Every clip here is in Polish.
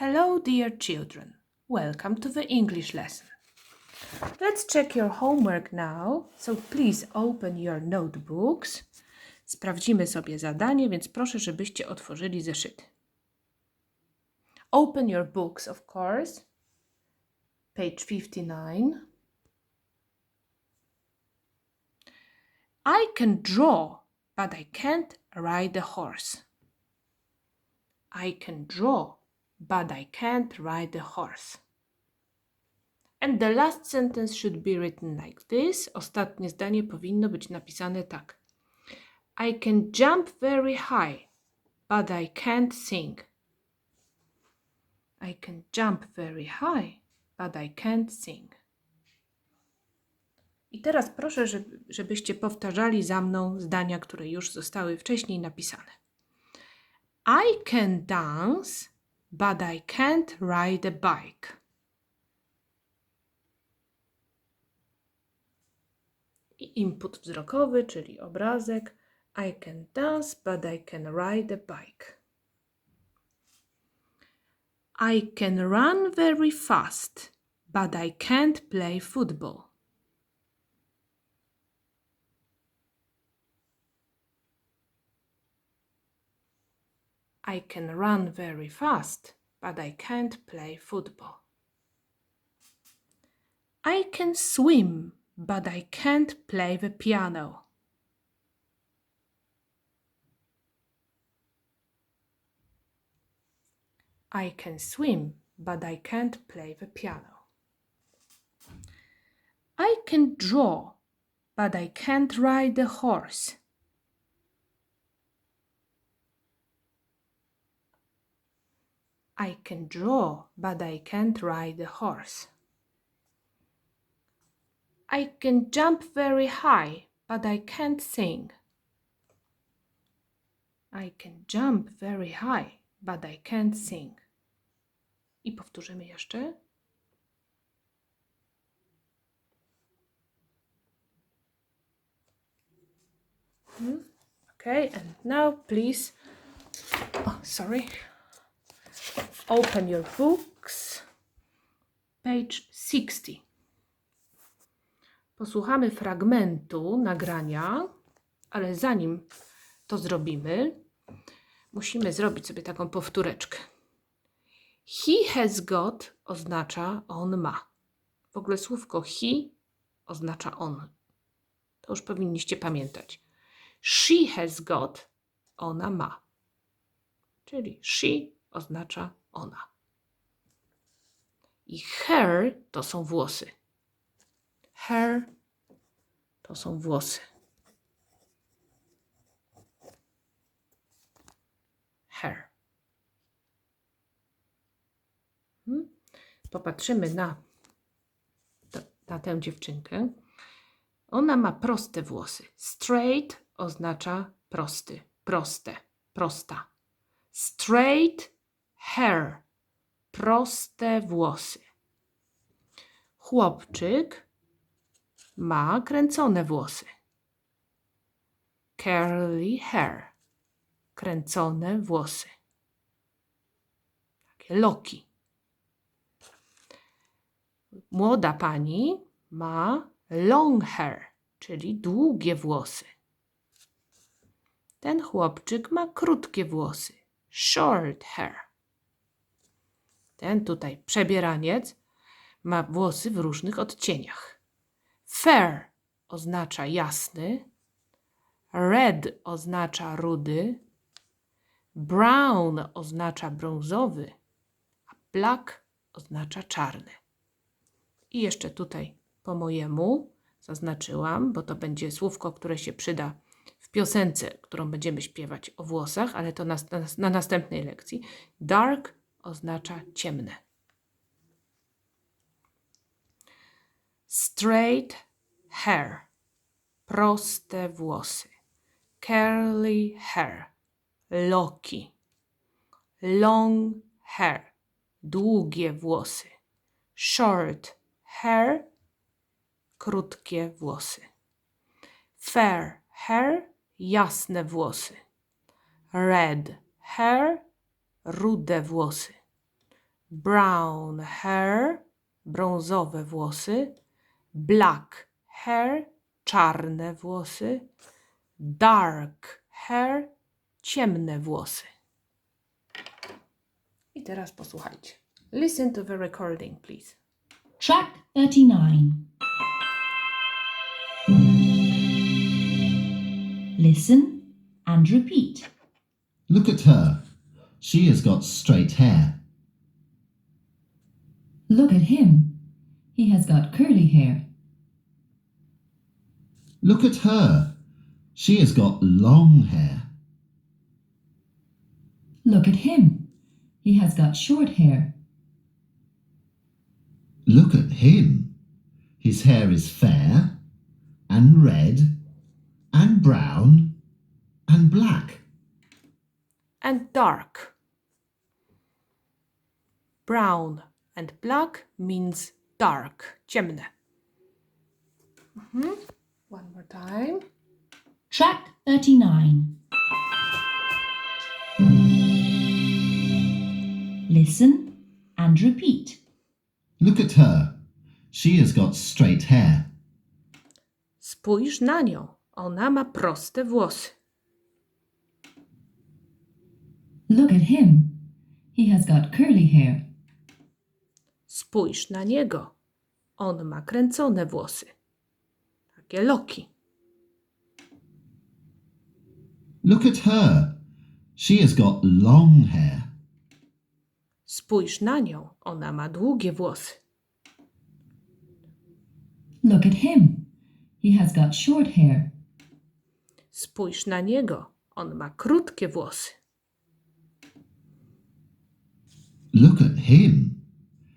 Hello, dear children. Welcome to the English lesson. Let's check your homework now. So please open your notebooks. Sprawdzimy sobie zadanie, więc proszę, żebyście otworzyli zeszyty. Open your books, of course. Page 59. I can draw, but I can't ride a horse. I can draw, but I can't ride a horse. And the last sentence should be written like this. Ostatnie zdanie powinno być napisane tak. I can jump very high, but I can't sing. I can jump very high, but I can't sing. I teraz proszę, żeby, żebyście powtarzali za mną zdania, które już zostały wcześniej napisane. I can dance, but I can't ride a bike. I input wzrokowy, czyli obrazek. I can dance, but I can ride a bike. I can run very fast, but I can't play football. I can run very fast, but I can't play football. I can swim, but I can't play the piano. I can swim, but I can't play the piano. I can draw, but I can't ride a horse. I can draw, but I can't ride a horse. I can jump very high, but I can't sing. I can jump very high, but I can't sing. I powtórzymy jeszcze. Hmm, Okay, and now please. Oh, sorry. Open your books. Page 60. Posłuchamy fragmentu nagrania, ale zanim to zrobimy, musimy zrobić sobie taką powtóreczkę. He has got oznacza on ma. W ogóle słówko he oznacza on. To już powinniście pamiętać. She has got ona ma. Czyli she oznacza ona. I her to są włosy. Her to są włosy. Her. Hmm? Popatrzymy na, na tę dziewczynkę. Ona ma proste włosy. Straight oznacza prosty, proste, prosta. Straight hair. Proste włosy. Chłopczyk ma kręcone włosy. Curly hair. Kręcone włosy. Takie loki. Młoda pani ma long hair, czyli długie włosy. Ten chłopczyk ma krótkie włosy. Short hair. Ten tutaj przebieraniec ma włosy w różnych odcieniach. Fair oznacza jasny, red oznacza rudy, brown oznacza brązowy, a black oznacza czarny. I jeszcze tutaj po mojemu zaznaczyłam, bo to będzie słówko, które się przyda w piosence, którą będziemy śpiewać o włosach, ale to na, na, na następnej lekcji. Dark oznacza ciemne. Straight hair. Proste włosy. Curly hair. Loki. Long hair. Długie włosy. Short hair. Krótkie włosy. Fair hair. Jasne włosy. Red hair. Rude włosy. brown hair, brązowe włosy, black hair, czarne włosy, dark hair, ciemne włosy. I teraz posłuchajcie. Listen to the recording, please. Track 39. Listen and repeat. Look at her. She has got straight hair. Look at him. He has got curly hair. Look at her. She has got long hair. Look at him. He has got short hair. Look at him. His hair is fair and red and brown and black. And dark. Brown and black means dark, ciemne. Mhm. One more time. Track 39. Listen and repeat. Look at her. She has got straight hair. Spójrz na nią. Ona ma proste włosy. Look at him. He has got curly hair. Spójrz na niego. On ma kręcone włosy. Takie loki. Look at her. She has got long hair. Spójrz na nią. Ona ma długie włosy. Look at him. He has got short hair. Spójrz na niego. On ma krótkie włosy. Look at him.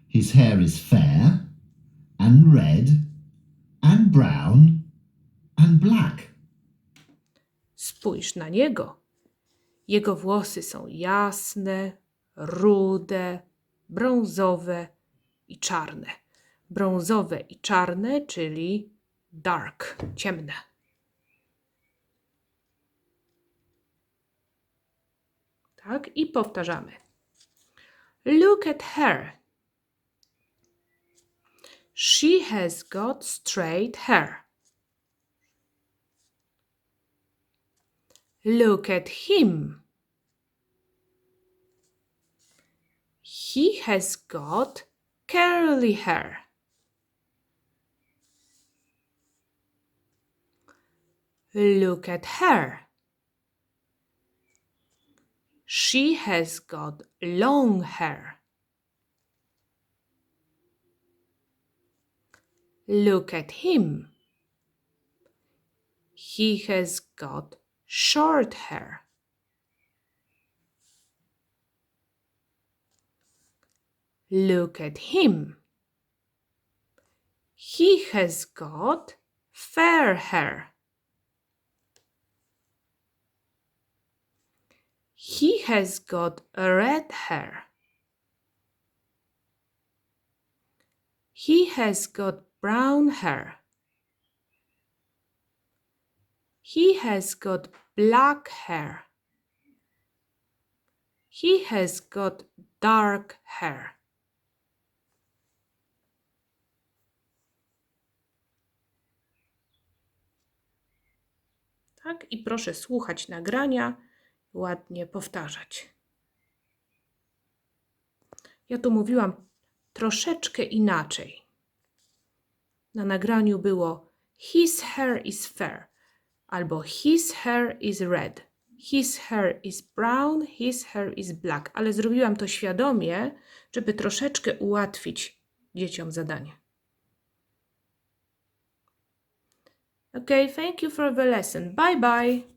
His hair is fair and red and brown and black. Spójrz na niego. Jego włosy są jasne, rude, brązowe i czarne. Brązowe i czarne, czyli dark, ciemne. Tak, i powtarzamy. Look at her. She has got straight hair. Look at him. He has got curly hair. Look at her. She has got long hair. Look at him. He has got short hair. Look at him. He has got fair hair. He has got red hair. He has got brown hair. He has got black hair. He has got dark hair. Tak, i proszę słuchać nagrania, ładnie powtarzać. Ja tu mówiłam troszeczkę inaczej. Na nagraniu było His hair is fair albo His hair is red. His hair is brown, his hair is black. Ale zrobiłam to świadomie, żeby troszeczkę ułatwić dzieciom zadanie. Okay, thank you for the lesson. Bye bye.